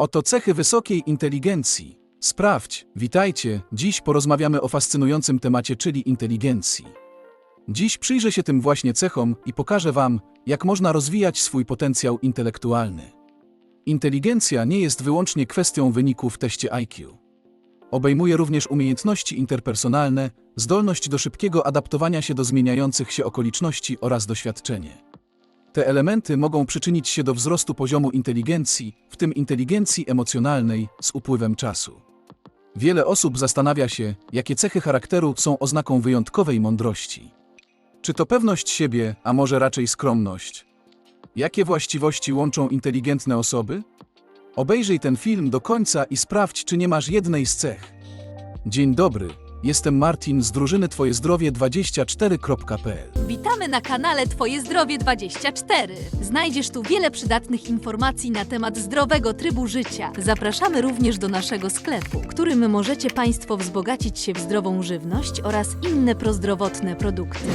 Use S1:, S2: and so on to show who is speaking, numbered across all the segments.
S1: Oto cechy wysokiej inteligencji. Sprawdź, witajcie, dziś porozmawiamy o fascynującym temacie, czyli inteligencji. Dziś przyjrzę się tym właśnie cechom i pokażę Wam, jak można rozwijać swój potencjał intelektualny. Inteligencja nie jest wyłącznie kwestią wyników w teście IQ. Obejmuje również umiejętności interpersonalne, zdolność do szybkiego adaptowania się do zmieniających się okoliczności oraz doświadczenie. Te elementy mogą przyczynić się do wzrostu poziomu inteligencji, w tym inteligencji emocjonalnej, z upływem czasu. Wiele osób zastanawia się, jakie cechy charakteru są oznaką wyjątkowej mądrości. Czy to pewność siebie, a może raczej skromność? Jakie właściwości łączą inteligentne osoby? Obejrzyj ten film do końca i sprawdź, czy nie masz jednej z cech. Dzień dobry, jestem Martin z drużyny twojezdrowie24.pl.
S2: Witamy na kanale Twoje Zdrowie 24. Znajdziesz tu wiele przydatnych informacji na temat zdrowego trybu życia. Zapraszamy również do naszego sklepu, którym możecie Państwo wzbogacić się w zdrową żywność oraz inne prozdrowotne produkty.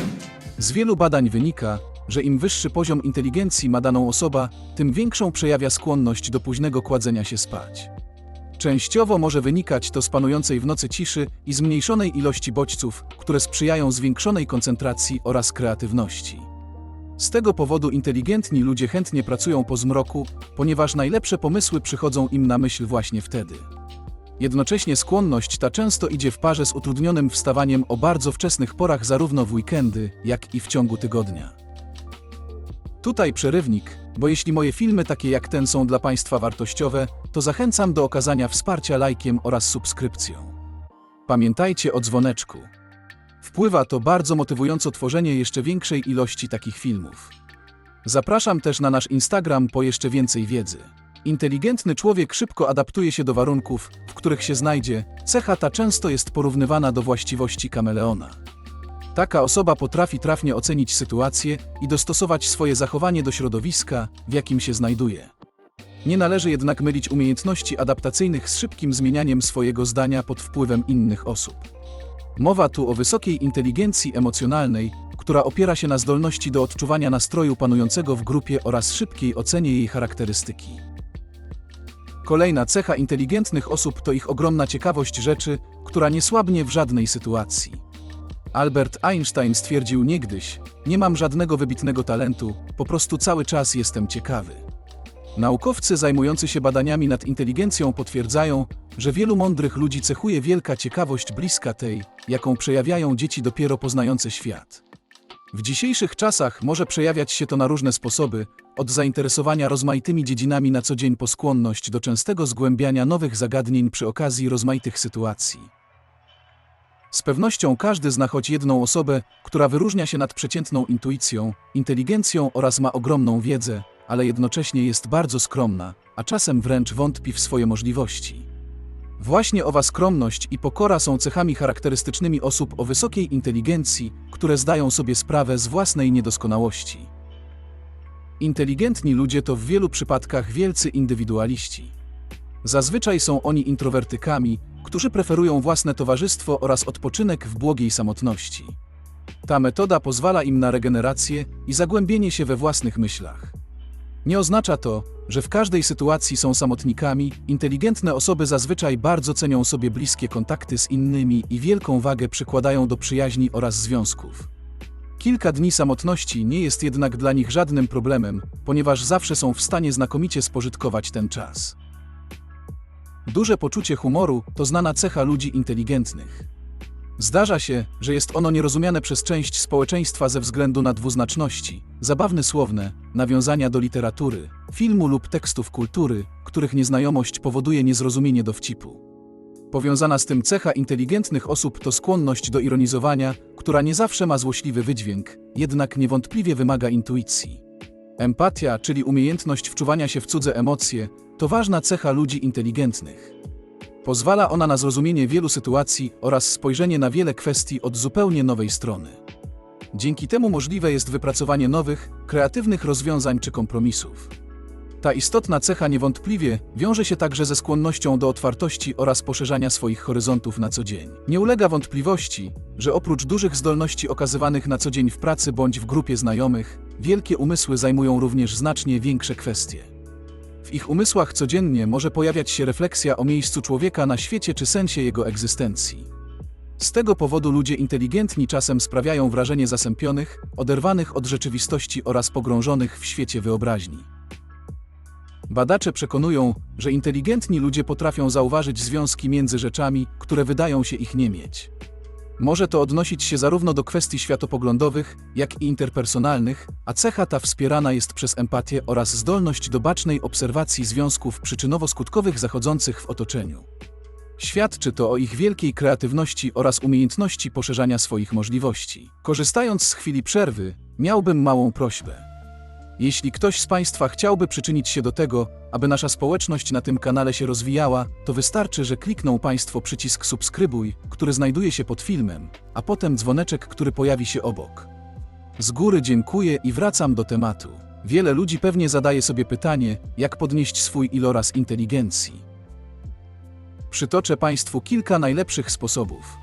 S1: Z wielu badań wynika, że im wyższy poziom inteligencji ma daną osoba, tym większą przejawia skłonność do późnego kładzenia się spać. Częściowo może wynikać to z panującej w nocy ciszy i zmniejszonej ilości bodźców, które sprzyjają zwiększonej koncentracji oraz kreatywności. Z tego powodu inteligentni ludzie chętnie pracują po zmroku, ponieważ najlepsze pomysły przychodzą im na myśl właśnie wtedy. Jednocześnie skłonność ta często idzie w parze z utrudnionym wstawaniem o bardzo wczesnych porach zarówno w weekendy, jak i w ciągu tygodnia. Tutaj przerywnik, bo jeśli moje filmy takie jak ten są dla Państwa wartościowe, to zachęcam do okazania wsparcia lajkiem oraz subskrypcją. Pamiętajcie o dzwoneczku. Wpływa to bardzo motywująco tworzenie jeszcze większej ilości takich filmów. Zapraszam też na nasz Instagram po jeszcze więcej wiedzy. Inteligentny człowiek szybko adaptuje się do warunków, w których się znajdzie. Cecha ta często jest porównywana do właściwości kameleona. Taka osoba potrafi trafnie ocenić sytuację i dostosować swoje zachowanie do środowiska, w jakim się znajduje. Nie należy jednak mylić umiejętności adaptacyjnych z szybkim zmienianiem swojego zdania pod wpływem innych osób. Mowa tu o wysokiej inteligencji emocjonalnej, która opiera się na zdolności do odczuwania nastroju panującego w grupie oraz szybkiej ocenie jej charakterystyki. Kolejna cecha inteligentnych osób to ich ogromna ciekawość rzeczy, która nie słabnie w żadnej sytuacji. Albert Einstein stwierdził niegdyś: Nie mam żadnego wybitnego talentu, po prostu cały czas jestem ciekawy. Naukowcy zajmujący się badaniami nad inteligencją potwierdzają, że wielu mądrych ludzi cechuje wielka ciekawość bliska tej, jaką przejawiają dzieci dopiero poznające świat. W dzisiejszych czasach może przejawiać się to na różne sposoby, od zainteresowania rozmaitymi dziedzinami na co dzień po skłonność do częstego zgłębiania nowych zagadnień przy okazji rozmaitych sytuacji. Z pewnością każdy zna choć jedną osobę, która wyróżnia się nad przeciętną intuicją, inteligencją oraz ma ogromną wiedzę, ale jednocześnie jest bardzo skromna, a czasem wręcz wątpi w swoje możliwości. Właśnie owa skromność i pokora są cechami charakterystycznymi osób o wysokiej inteligencji, które zdają sobie sprawę z własnej niedoskonałości. Inteligentni ludzie to w wielu przypadkach wielcy indywidualiści. Zazwyczaj są oni introwertykami, którzy preferują własne towarzystwo oraz odpoczynek w błogiej samotności. Ta metoda pozwala im na regenerację i zagłębienie się we własnych myślach. Nie oznacza to, że w każdej sytuacji są samotnikami, inteligentne osoby zazwyczaj bardzo cenią sobie bliskie kontakty z innymi i wielką wagę przykładają do przyjaźni oraz związków. Kilka dni samotności nie jest jednak dla nich żadnym problemem, ponieważ zawsze są w stanie znakomicie spożytkować ten czas. Duże poczucie humoru to znana cecha ludzi inteligentnych. Zdarza się, że jest ono nierozumiane przez część społeczeństwa ze względu na dwuznaczności, zabawne słowne, nawiązania do literatury, filmu lub tekstów kultury, których nieznajomość powoduje niezrozumienie dowcipu. Powiązana z tym cecha inteligentnych osób to skłonność do ironizowania, która nie zawsze ma złośliwy wydźwięk, jednak niewątpliwie wymaga intuicji. Empatia, czyli umiejętność wczuwania się w cudze emocje, to ważna cecha ludzi inteligentnych. Pozwala ona na zrozumienie wielu sytuacji oraz spojrzenie na wiele kwestii od zupełnie nowej strony. Dzięki temu możliwe jest wypracowanie nowych, kreatywnych rozwiązań czy kompromisów. Ta istotna cecha niewątpliwie wiąże się także ze skłonnością do otwartości oraz poszerzania swoich horyzontów na co dzień. Nie ulega wątpliwości, że oprócz dużych zdolności okazywanych na co dzień w pracy bądź w grupie znajomych, wielkie umysły zajmują również znacznie większe kwestie. W ich umysłach codziennie może pojawiać się refleksja o miejscu człowieka na świecie czy sensie jego egzystencji. Z tego powodu ludzie inteligentni czasem sprawiają wrażenie zasępionych, oderwanych od rzeczywistości oraz pogrążonych w świecie wyobraźni. Badacze przekonują, że inteligentni ludzie potrafią zauważyć związki między rzeczami, które wydają się ich nie mieć. Może to odnosić się zarówno do kwestii światopoglądowych, jak i interpersonalnych, a cecha ta wspierana jest przez empatię oraz zdolność do bacznej obserwacji związków przyczynowo-skutkowych zachodzących w otoczeniu. Świadczy to o ich wielkiej kreatywności oraz umiejętności poszerzania swoich możliwości. Korzystając z chwili przerwy, miałbym małą prośbę. Jeśli ktoś z Państwa chciałby przyczynić się do tego, aby nasza społeczność na tym kanale się rozwijała, to wystarczy, że klikną Państwo przycisk subskrybuj, który znajduje się pod filmem, a potem dzwoneczek, który pojawi się obok. Z góry dziękuję i wracam do tematu. Wiele ludzi pewnie zadaje sobie pytanie, jak podnieść swój iloraz inteligencji. Przytoczę Państwu kilka najlepszych sposobów.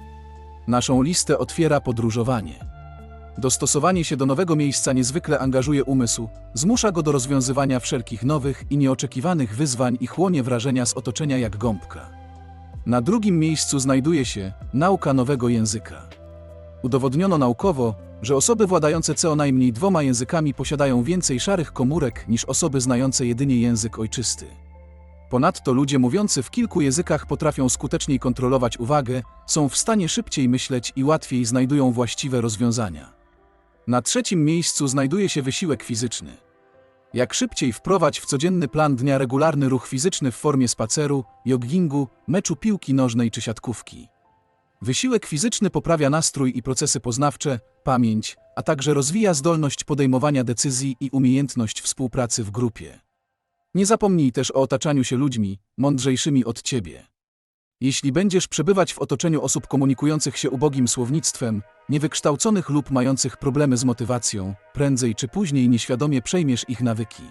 S1: Naszą listę otwiera podróżowanie. Dostosowanie się do nowego miejsca niezwykle angażuje umysł, zmusza go do rozwiązywania wszelkich nowych i nieoczekiwanych wyzwań i chłonie wrażenia z otoczenia jak gąbka. Na drugim miejscu znajduje się nauka nowego języka. Udowodniono naukowo, że osoby władające co najmniej dwoma językami posiadają więcej szarych komórek niż osoby znające jedynie język ojczysty. Ponadto ludzie mówiący w kilku językach potrafią skuteczniej kontrolować uwagę, są w stanie szybciej myśleć i łatwiej znajdują właściwe rozwiązania. Na trzecim miejscu znajduje się wysiłek fizyczny. Jak szybciej wprowadź w codzienny plan dnia regularny ruch fizyczny w formie spaceru, joggingu, meczu piłki nożnej czy siatkówki. Wysiłek fizyczny poprawia nastrój i procesy poznawcze, pamięć, a także rozwija zdolność podejmowania decyzji i umiejętność współpracy w grupie. Nie zapomnij też o otaczaniu się ludźmi, mądrzejszymi od ciebie. Jeśli będziesz przebywać w otoczeniu osób komunikujących się ubogim słownictwem, niewykształconych lub mających problemy z motywacją, prędzej czy później nieświadomie przejmiesz ich nawyki.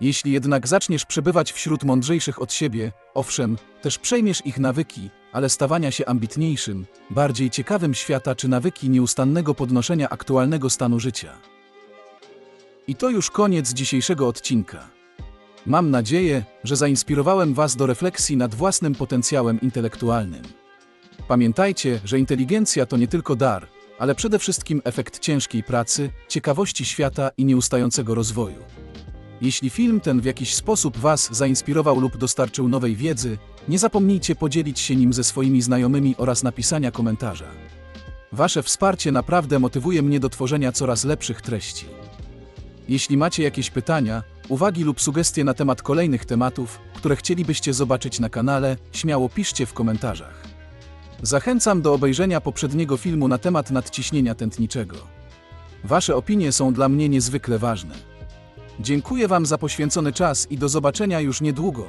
S1: Jeśli jednak zaczniesz przebywać wśród mądrzejszych od siebie, owszem, też przejmiesz ich nawyki, ale stawania się ambitniejszym, bardziej ciekawym świata czy nawyki nieustannego podnoszenia aktualnego stanu życia. I to już koniec dzisiejszego odcinka. Mam nadzieję, że zainspirowałem Was do refleksji nad własnym potencjałem intelektualnym. Pamiętajcie, że inteligencja to nie tylko dar, ale przede wszystkim efekt ciężkiej pracy, ciekawości świata i nieustającego rozwoju. Jeśli film ten w jakiś sposób Was zainspirował lub dostarczył nowej wiedzy, nie zapomnijcie podzielić się nim ze swoimi znajomymi oraz napisania komentarza. Wasze wsparcie naprawdę motywuje mnie do tworzenia coraz lepszych treści. Jeśli macie jakieś pytania, uwagi lub sugestie na temat kolejnych tematów, które chcielibyście zobaczyć na kanale, śmiało piszcie w komentarzach. Zachęcam do obejrzenia poprzedniego filmu na temat nadciśnienia tętniczego. Wasze opinie są dla mnie niezwykle ważne. Dziękuję Wam za poświęcony czas i do zobaczenia już niedługo.